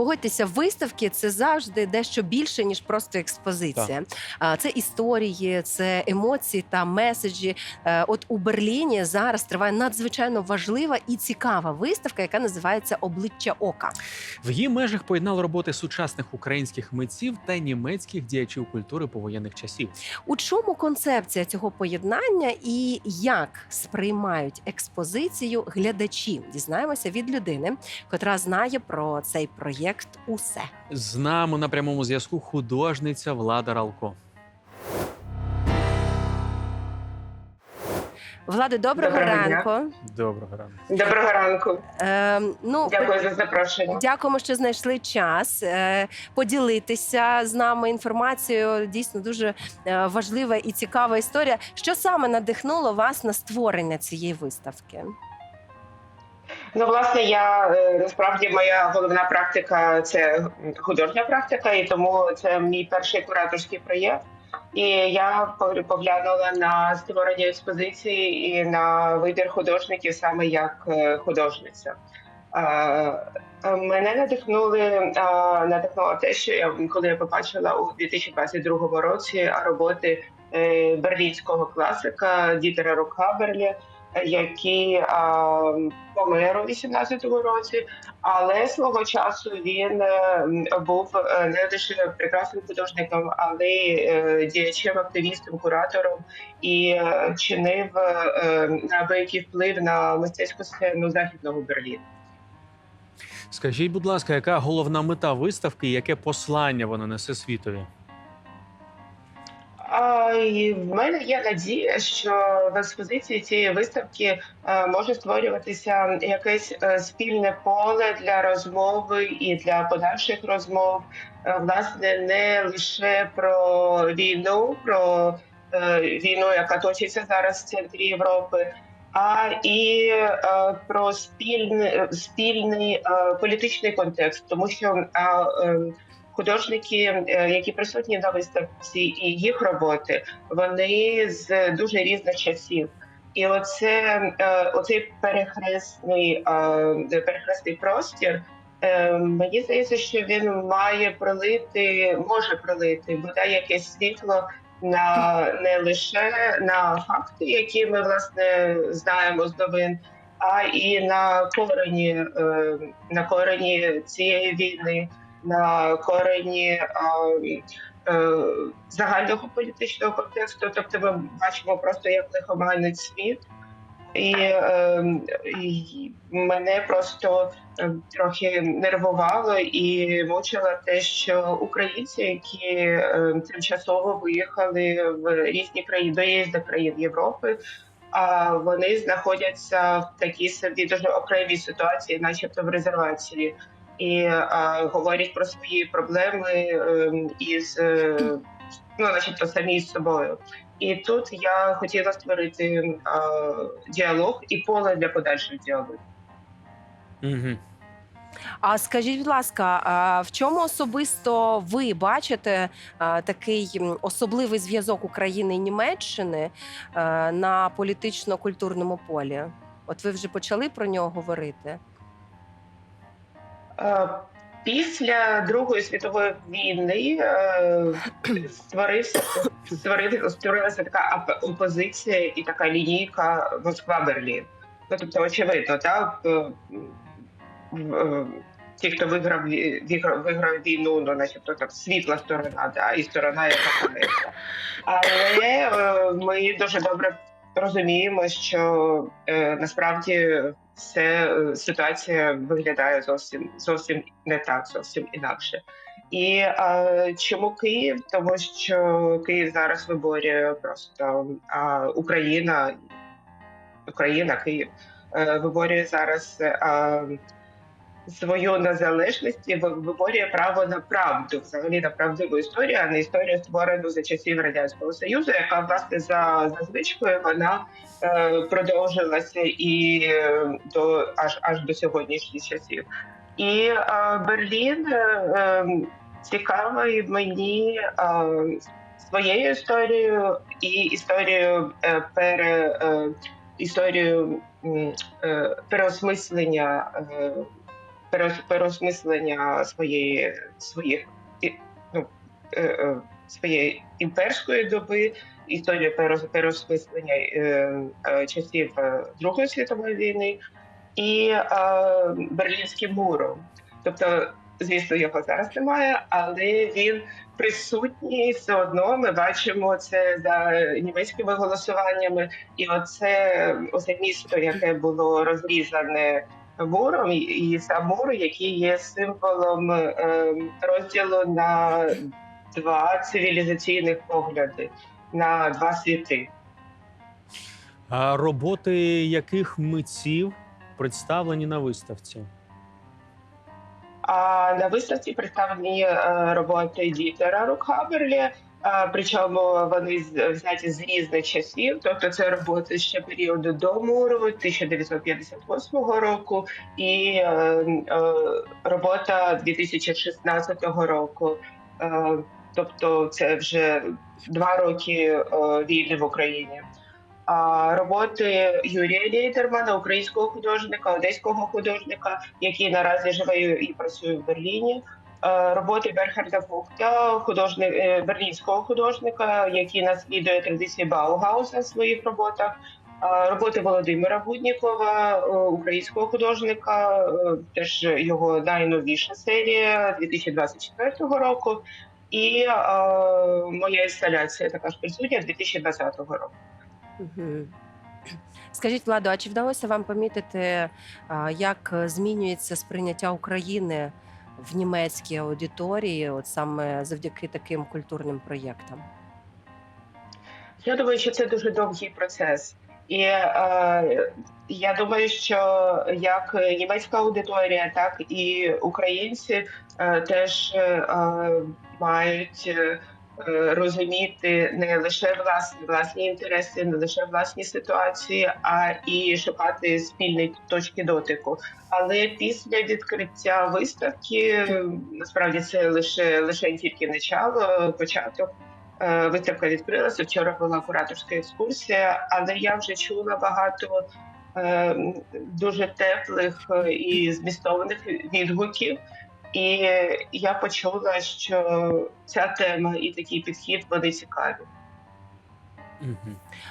Погодьтеся, виставки це завжди дещо більше ніж просто експозиція. А, Це історії, це емоції та меседжі. Е, От у Берліні зараз триває надзвичайно важлива і цікава виставка, яка називається Обличчя ока. В її межах поєднали роботи сучасних українських митців та німецьких діячів культури повоєнних часів. У чому концепція цього поєднання і як сприймають експозицію глядачі? Дізнаємося від людини, котра знає про цей проєкт усе. З нами на прямому зв'язку художниця Влада Ралко. Влади, доброго, Доброго дня. ранку. Доброго ранку. Доброго ранку. Е, ну, Дякую за запрошення. Дякуємо, що знайшли час е, поділитися з нами інформацією. Дійсно дуже е, важлива і цікава історія. Що саме надихнуло вас на створення цієї виставки? Ну, власне, я е, насправді моя головна практика це художня практика, і тому це мій перший кураторський проєкт. І я пог- поглянула на створення експозиції і на вибір художників саме як е, художниця. Мене надихнули надихнуло те, що я коли я побачила у 2022 році роботи е, берлінського класика Дітера Рокхаберлі, який помер у 18-му році, але свого часу він е, був е, не лише прекрасним художником, але й е, діячем, активістом, куратором і чинив неабиякий вплив на мистецьку сцену західного Берліна. Скажіть, будь ласка, яка головна мета виставки яке послання вона несе світові? І в мене є надія, що в експозиції цієї виставки е, може створюватися якесь е, спільне поле для розмови і для подальших розмов, е, власне, не лише про війну, про війну, яка точиться зараз в центрі Європи. А і про спільний, спільний політичний контекст, тому що художники, е, які присутні на виставці, і їх роботи, вони з дуже різних часів. І оце е, оцей перехресний е, перехресний простір. Мені здається, що він має пролити, може пролити бодай якесь світло на не лише на факти, які ми власне знаємо з новин, а і на корені, на корені цієї війни на корені е, е, загального політичного контексту. Тобто, ми бачимо просто як лихоманить світ. І, е, і мене просто трохи нервувало і мучило те, що українці, які тимчасово виїхали в різні країни до країн Європи, а вони знаходяться в такій собі дуже окремій ситуації, начебто в резервації і а, говорять про свої проблеми е, із е, ну, начебто самі з собою. І тут я хотіла створити а, діалог і поле для подальших діалогів. Угу. А скажіть, будь ласка, а в чому особисто ви бачите такий особливий зв'язок України і Німеччини на політично-культурному полі? От ви вже почали про нього говорити? Е, Після Другої світової війни е, створився створилася така опозиція і така лінійка Москва-Берлін. Ну тобто, очевидно, так е, ті, хто виграв виграв війну, ну начебто так світла сторона, да, і сторона, яка палиться. Але ми дуже добре розуміємо, що насправді все е, ситуація виглядає зовсім зовсім не так, зовсім інакше. І е, чому Київ? Тому що Київ зараз виборює просто е, Україна, Україна, Київ е, виборює зараз е, свою незалежність і виборює право на правду, взагалі на правдиву історію, а не історію створену за часів радянського союзу, яка власне за, звичкою вона е, продовжилася і е, до аж аж до сьогоднішніх часів. І е, Берлін е, е, цікавий мені е, своєю історією і історією е, пере історією е, переосмислення. Переосмислення своєї своїх ну, е, е, своєї імперської доби, переос- переосмислення е, часів Другої світової війни і Берлінським муром. Тобто, звісно, його зараз немає, але він присутній все одно. Ми бачимо це за німецькими голосуваннями, і оце оце місто, яке було розрізане муром, і- і сам мур, який є символом е, розділу на два цивілізаційних погляди, на два світи. А роботи яких митців представлені на виставці? А на виставці представлені е, роботи Дітера Рукхаберлі, причому вони взяті з різних часів. Тобто це роботи ще періоду до муру 1958 року, і е, е, робота 2016 року. Е, Тобто це вже два роки війни в Україні. А роботи Юрія Лейдермана, українського художника, одеського художника, який наразі живе і працює в Берліні. Е, Роботи Берхарда Фухта, художник е, берлінського художника, який наслідує традиції Баугауса в своїх роботах. Е, Роботи Володимира Буднікова, українського художника, теж його найновіша серія 2024 року. І моя інсталяція така ж присутня 2020 року. Скажіть, Владо, а чи вдалося вам помітити, як змінюється сприйняття України в німецькій аудиторії, от саме завдяки таким культурним проєктам? Я думаю, що це дуже довгий процес. І е, я думаю, що як німецька аудиторія, так і українці е, теж е, мають е, розуміти не лише власні власні інтереси, не лише власні ситуації, а і шукати спільні точки дотику. Але після відкриття виставки е, насправді це лише лише тільки начало, початок. Е, Виставка відкрилася. Вчора була кураторська екскурсія, але я вже чула багато е, дуже теплих е, і змістованих відгуків. І я почула, що ця тема і такий підхід вони цікаві.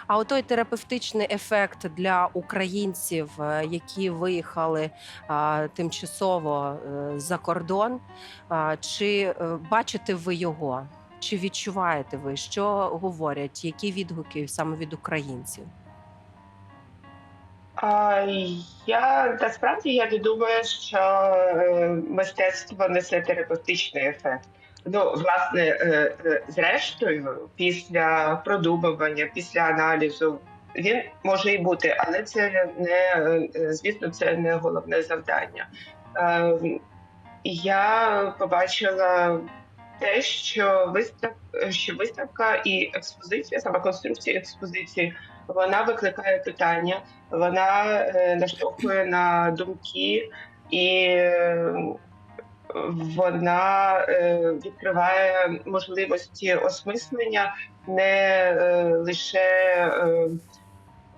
А от той терапевтичний ефект для українців, е, які виїхали а, тимчасово е, за кордон, а, чи е, бачите ви його? Чи відчуваєте ви, що говорять, які відгуки саме від українців? Я насправді я не думаю, що е, мистецтво несе терапевтичний ефект. Ну, власне, е, е, зрештою, після продумування, після аналізу, він може і бути, але це не звісно, це не головне завдання. Я побачила те, що вистав, що виставка і експозиція, сама конструкція експозиції, вона викликає питання вона е, наштовхує на думки і е, вона е, відкриває можливості осмислення не лише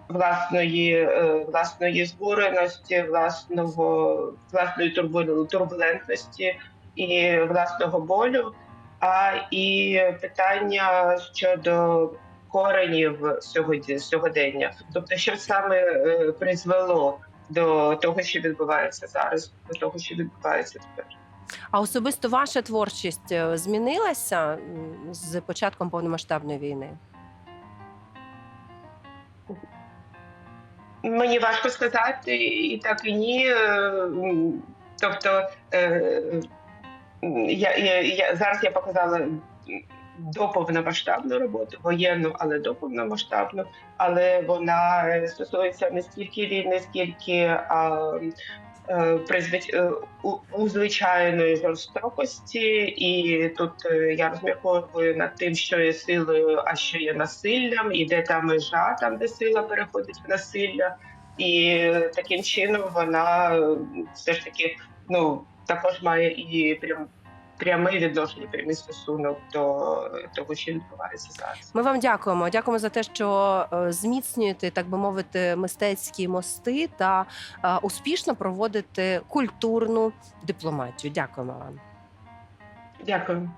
власної, власної збуреності, власного власної турбулентності і власного болю, а і питання щодо коренів сьогодні сьогодення, тобто, що саме е, призвело до того, що відбувається зараз, до того, що відбувається тепер. А особисто ваша творчість е, змінилася з початком повномасштабної війни? Мені важко сказати, і так і ні. Е, Тобто я, я, я зараз я показала до повномасштабну роботу, воєнну, але до повномасштабну, але вона е, стосується не стільки війни, скільки а, е, е, у, звичайної жорстокості, і тут я розмірковую над тим, що є силою, а що є насиллям, і де та межа, там де сила переходить в насилля. І таким чином вона все ж таки ну також має і прям пряме відношення, прямий стосунок до того, що відбувається зараз. Ми вам дякуємо. Дякуємо за те, що е, зміцнюєте, так би мовити, мистецькі мости та е, успішно проводите культурну дипломатію. Дякуємо вам. Дякую.